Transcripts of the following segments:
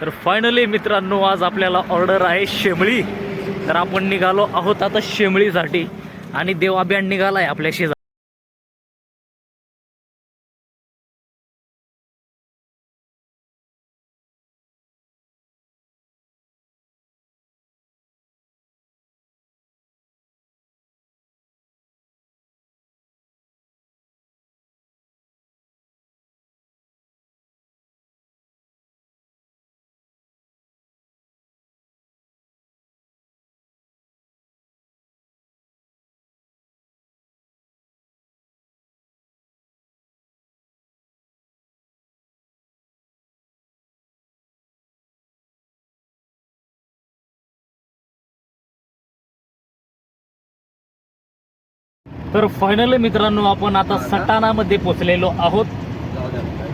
तर फायनली मित्रांनो आज आपल्याला ऑर्डर आहे शेमळी तर आपण निघालो आहोत आता शेमळीसाठी आणि देवा निघाला आहे आपल्या शेजार. तर फायनली मित्रांनो आपण आता सटाणामध्ये पोचलेलो आहोत.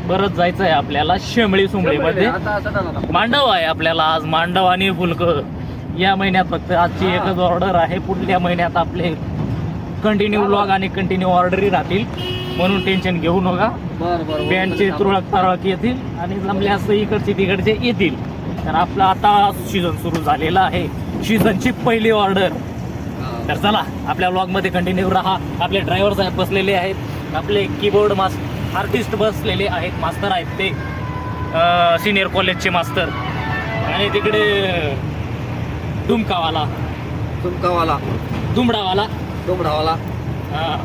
बरंच जायचं आहे आपल्याला शेमळी सुमळीमध्ये मांडव आहे आपल्याला आज मांडव आणि फुलक या महिन्यात फक्त आजची एकच ऑर्डर आहे. पुढल्या महिन्यात आपले कंटिन्यू ब्लॉग आणि कंटिन्यू ऑर्डरही राहतील. म्हणून टेन्शन घेऊ नका. बँडचे तुरळक तारळक येतील आणि जमल्यास इकडचे तिकडचे येतील. तर आपला आता सीझन सुरू झालेला आहे. सीझनची पहिली ऑर्डर तर चला आपल्या ब्लॉगमध्ये कंटिन्यू राहा. आपले ड्रायव्हर साहेब बसलेले आहेत. आपले कीबोर्ड मास आर्टिस्ट बसलेले आहेत मास्तर आहेत ते. सिनियर कॉलेजचे मास्तर आणि तिकडे दुमकावाला तुमकावाला दुमडावाला डोंबडावाला हा.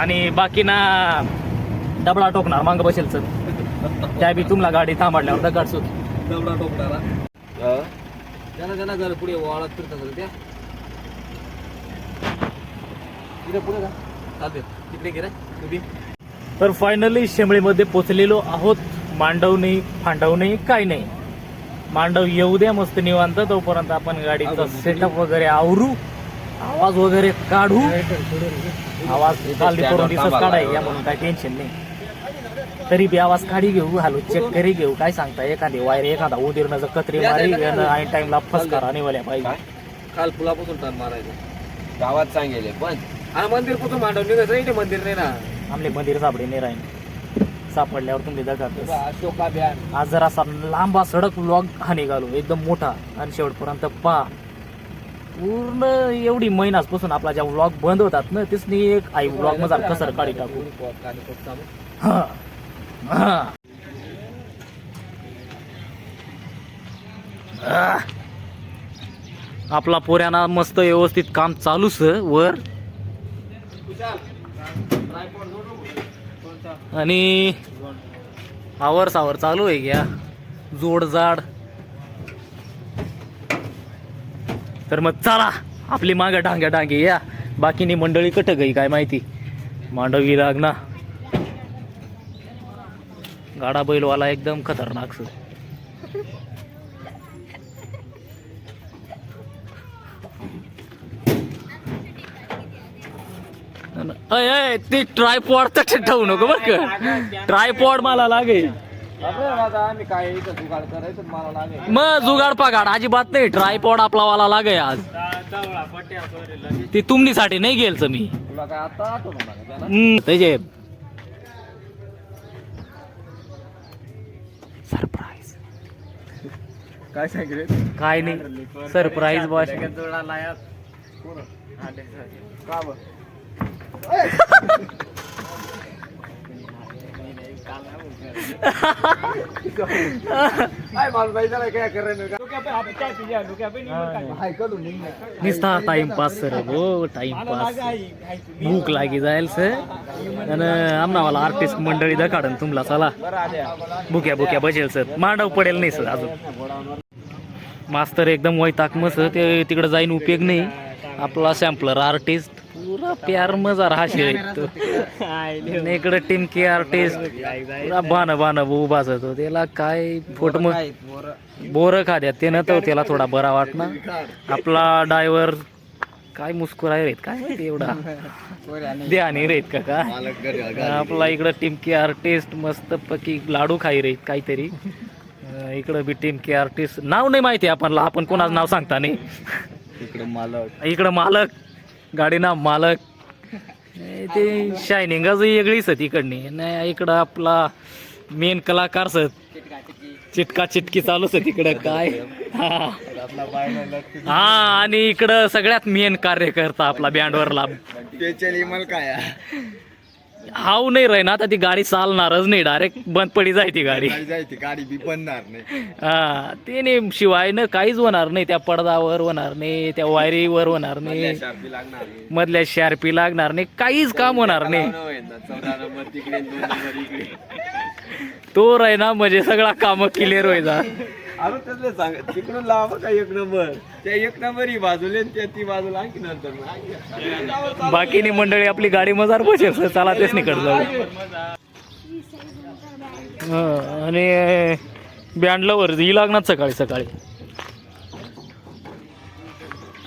आणि बाकी ना डबडा टोकणार मांग बसेल सर त्या बी तुम्हाला गाडी थांबडल्यावर दगाड सुट. डोंबडा टोपडाला त्यांना त्यांना घर पुढे वाळत फिरत असेल त्या पुढे का चालते तिकडे गे रे उभी. तर फायनली शेमळीमध्ये पोचलेलो आहोत. मांडव नाही फांडव नाही काय नाही. मांडव येऊ द्या मस्त निवांत. तोपर्यंत आपण गाडीचा सेटअप वगैरे आवरू. आवाज वगैरे काढू. आवाज काल करून दिसत काढाय या म्हणून काय टेन्शन नाही. तरी बी आवाज काढी घेऊ हालो चेक करी घेऊ. काय सांगता एखादी वायर एखादा उदीरनं जर कत्री मारी टाइमला फसकारा निवल्या पाहिजे. काल फुलापासून टर्न मारायचं. गावात सांगेले पण मंदिर कुठून मांडव निघायचं इथे मंदिर नाही ना. आमले मंदिर सापडे नाही राहीन. सापडल्यावर तुम्ही दगात अशोका आज जर असा लांबा सडक व्लॉग हा निघालो एकदम मोठा. आणि शेवटपर्यंत पा. पूर्ण एवढी महिनापासून आपला ज्या व्लॉग बंद होतात ना तेच नाही एक आई व्लॉग मजा कसर काढी टाकू. हा. हा. आपला पोऱ्याना मस्त व्यवस्थित काम चालूच वर. आणि आवर सावर चालू आहे घ्या. जोडजाड. तर मग चला आपली माग डांग्या डांगे या. बाकीनी मंडळी कट गई काय माहिती. मांडवी लागना. गाडा बैलवाला एकदम खतरनाक अय अय ते ट्रायपॉड तर ठेवू नको बर का. ट्रायपॉड मला लागेल. आम्ही काय इथं जुगाड करायचं मला लागेल. मग जुगाड पगाड अजिबात नाही. ट्रायपॉड आपला वाला लागे आज ती तुमनीसाठी नाही गेलच मी. त्याचे. सरप्राईज काय सांगितले? काय नाही. सरप्राईज बॉस का निस्ता टाइमपास सर हो टाइमपास भूक लागी जाईल सर आणि आमनावाला आर्टिस्ट मंडळी दखाडन तुमला चला बुक्या बुक्या बसेल सर मांडव पडेल नाही सर अजून मास्तर एकदम वैताक मस ते तिकडे जाईन उपयोग नाही. आपला सॅम्पलर आर्टिस्ट पुरा प्यार मजा राहशे आणि इकडे टिमकी आर्टिस्ट पुरा बाण बाण उभाच होतो त्याला काय फोट. बोर खाद्यात. ते न तर त्याला थोडा बरा वाटणार आपला ड्रायव्हर काय मुस्कुराय रेत काय माहिती एवढा? ध्यानी रेत का? काय आपला इकडं टिमकी आर्टिस्ट मस्त पकी लाडू खाई रेत काहीतरी. इकडं बी टिमकी आर्टिस्ट नाव नाही माहिती आपणला आपण कोणाचं नाव सांगता नाही. इकडे मालक. इकडं मालक. गाडी ना मालक ते शायनिंगच वेगळीच आहे तिकडनी. नाही इकडं आपला मेन कलाकार सत चिटका चिटकी. चालूच आहे तिकडं. काय? हा हा, आणि इकडं सगळ्यात मेन कार्यकर्ता आपला बँडवरला काय? हाव नाही राही ना आता ती गाडी चालणारच नाही डायरेक्ट बंद पडी जाय ती गाडी जायची गाडी बी बनणार नाही. हा ते नाही शिवाय ना काहीच होणार नाही त्या पडदावर होणार नाही त्या वायरीवर होणार नाही. शार्पी लागणार नाही. मधल्या शार्पी लागणार नाही काहीच काम होणार नाही. लावणं होईल ना, चौदा नंबर तिकडे दोन नंबर इकडे. तो राही ना म्हणजे सगळा काम क्लिअर व्हायचा अरे त्यातलं सांग तिकडून लावा का एक नंबर. त्या एक नंबर ही बाजूला आणि त्या ती बाजूला आणखी नंतर मग. आणखी- बाकीनी मंडळी आपली गाडी मजार बसेल सर. चला तेच निकड जाऊ. हं, आणि बँडला वरती लागणार सकाळी सकाळी.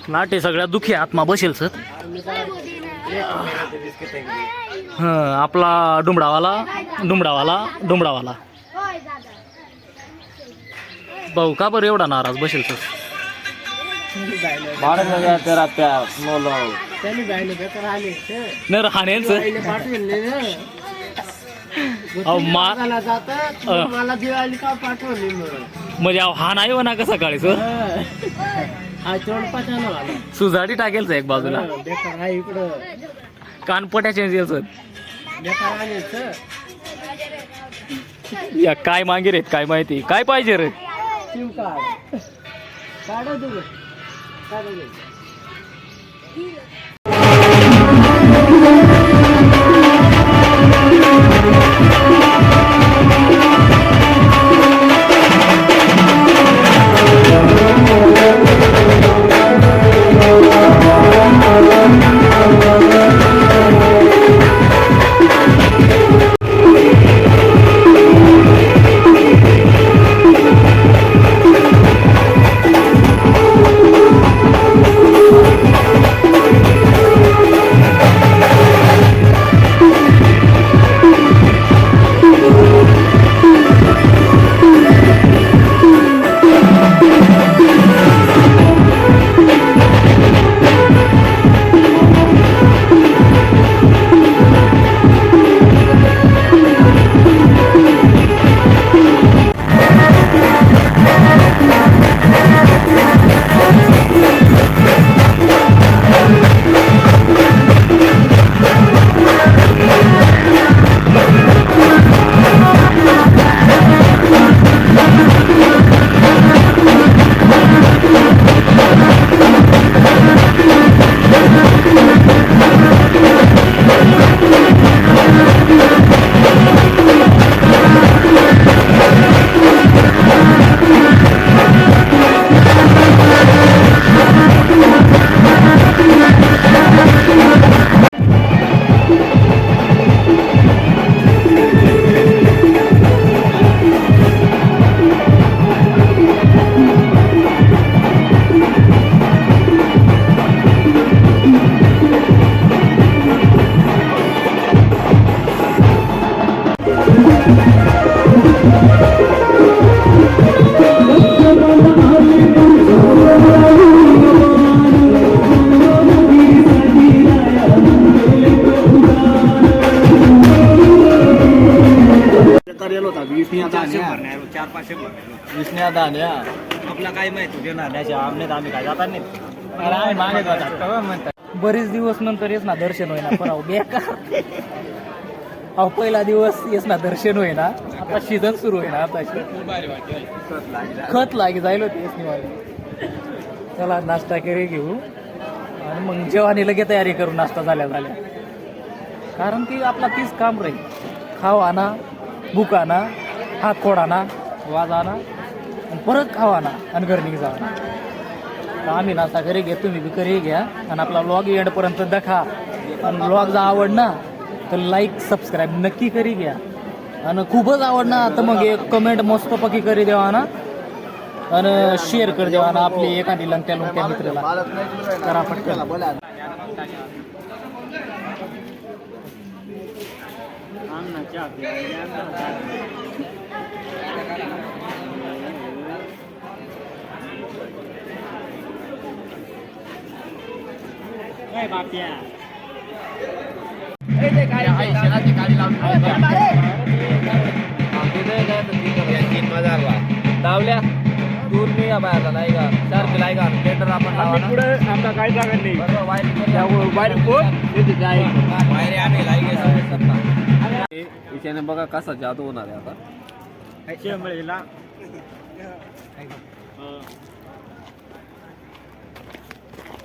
नाटे सगळ्या दुखी आत्मा बसेल सर. हं आपला डुमडावाला डुमडावाला डुमडावाला. भाऊ का बरं एवढा नाराज बसेल सर नाही राहण्याच अहो मा अं. मला दिवाळी का पाठवली मग? म्हणजे अहो, हा नाही म्हणा का सकाळी सर हा सुजाडी टाकेल एक बाजूला. कानपट्या चेंज येईल सर. या काय मागे रे काय माहिती? काय पाहिजे रे? सिम कार्ड काढा तुम्ही काढा दे. दान्या आपला काय माहिती तुझ्या नाण्याच्या आमने आम्ही काय जातात नाही. अरे आम्ही मागे जातात म्हणतात. बरेच दिवस नंतर येस ना दर्शन होईना पण अहो बेकार. अहो पहिला दिवस येस ना दर्शन होईना आता सीझन सुरू होईना आता खत लागे जाईल होते येस चला नाश्ता केले घेऊ. आणि मग जेवणी लगे तयारी करू नाश्ता झाल्या झाल्या. कारण की आपला तीच काम राहील. खाव आणा बुक आणा हात खोड आणा वाज आणि. परत खावा ना आणि घरी निघ जावा तर आम्ही नाश्ता घरी घे तुम्ही बी घरी घ्या आणि आपला ब्लॉग एंडपर्यंत दखा. आणि ब्लॉग जर आवडना तर लाईक सबस्क्राईब नक्की करी घ्या. आणि खूपच आवडना तर मग एक कमेंट मस्तपैकी करी देवा ना. आणि शेअर कर देवा ना आपली एखादी लंक्या लुंक्या मित्राला. करा पटकन. तीन मजारला दावल्या दूर नाही या बाहेरला नाही का? चार किलो आहे का? टेंडर आपण लावा ना. आमचा काय जागा नाही. वायर कोण? वायर आम्ही बघा कसा जादू होणार आहे आता.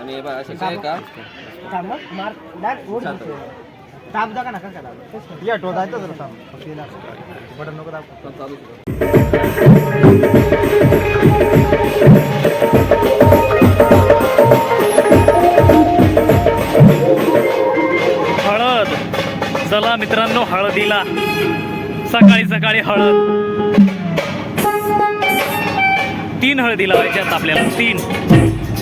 आणि हे बघा असे काय का? मार. डाक ओढ ताप दाखा ना कसं दाब? या आहे तो जरा बटन नको दाब. चालू चला मित्रांनो हळदीला. सकाळी सकाळी हळद. तीन हळदी लावायच्यात आपल्याला. तीन.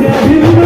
Yeah.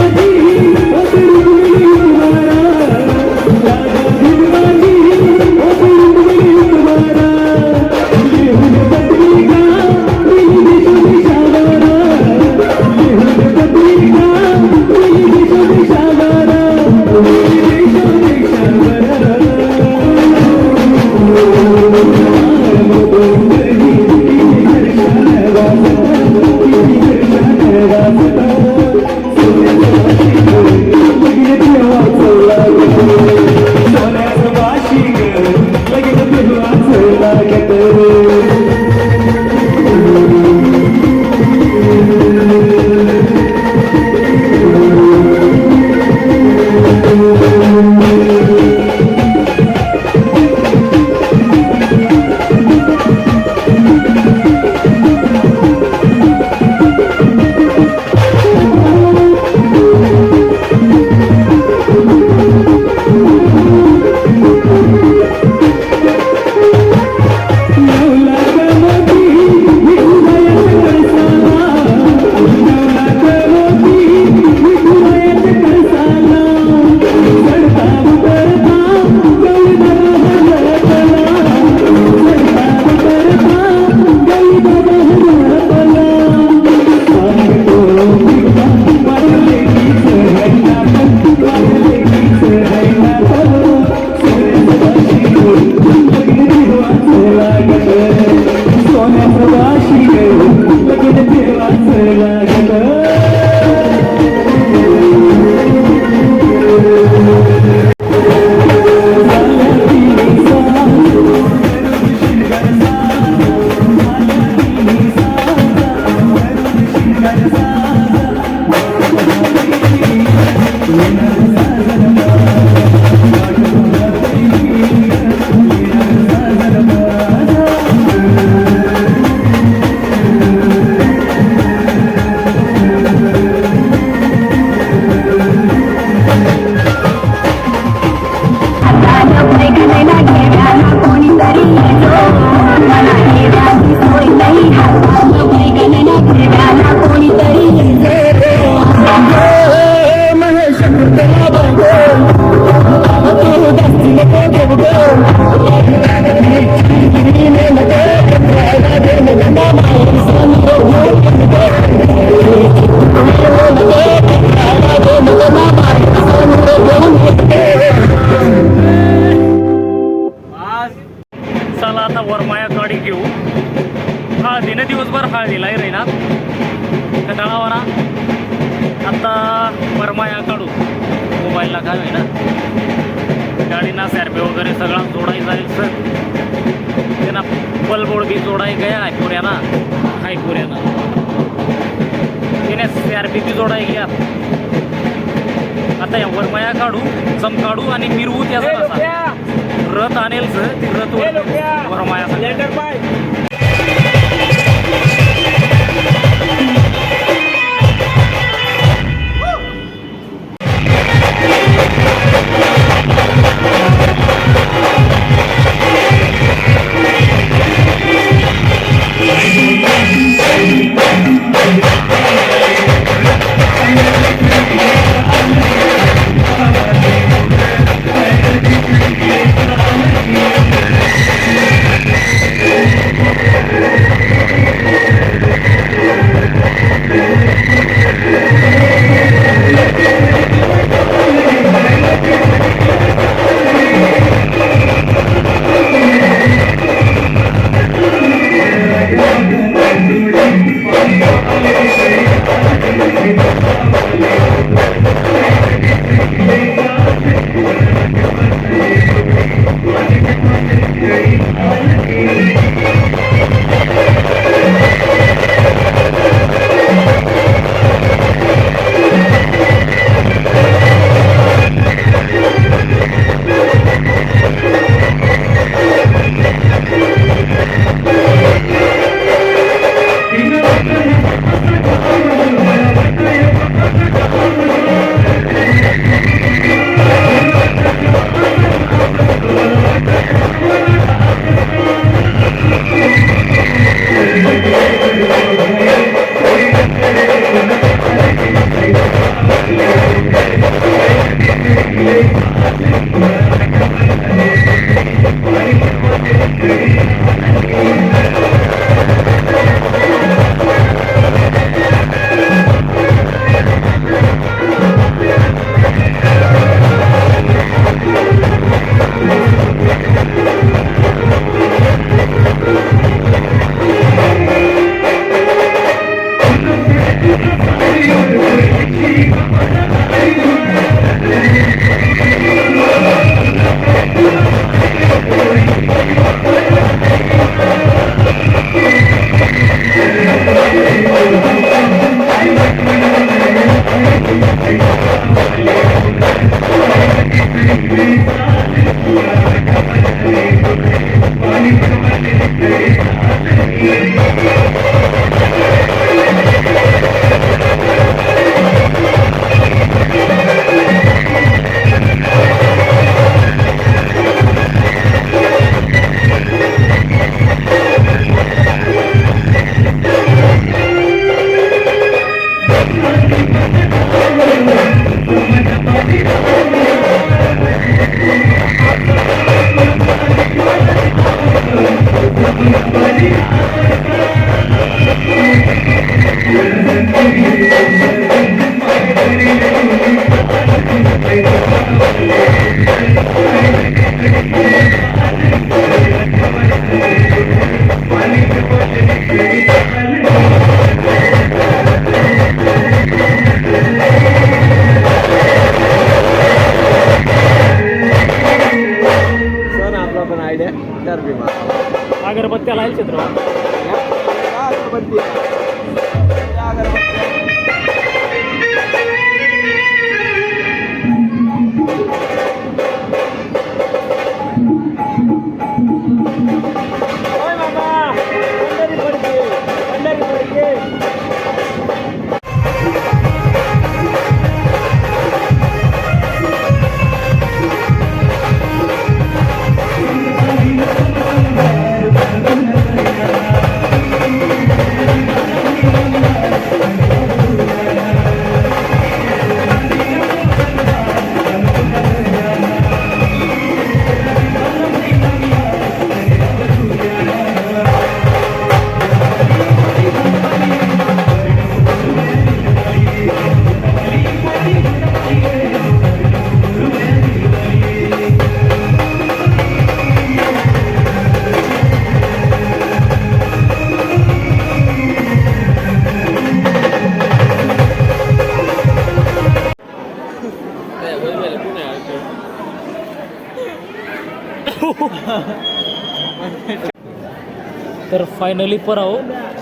तर फायनली पराव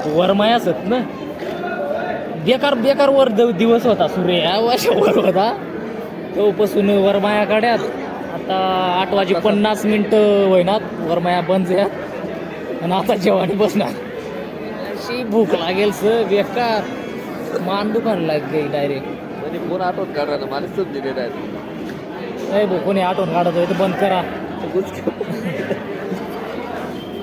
वरमाय असत ना? बेकार बेकार वर द- दिवस होता सूर्य. या वर्षावर होता. तेव्हापासून वरमाया काढ्यात. आता आठ वाजे पन्नास मिनटं होईनात. वरमाया बंद या आणि आता जेवणी बसणार. अशी भूक लागेल स बेकार. मान दुकान लागेल डायरेक्ट ना मला समजी नाही भाऊ कोणी आठवण काढत होय तर बंद करा.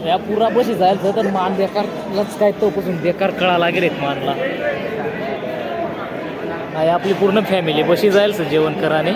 या पुरा बशी जायचं तर मान बेकारलाच काय तोपासून बेकार कळा लागेल आहेत मानला. नाही आपली पूर्ण फॅमिली बशी जाईल जेवण कराने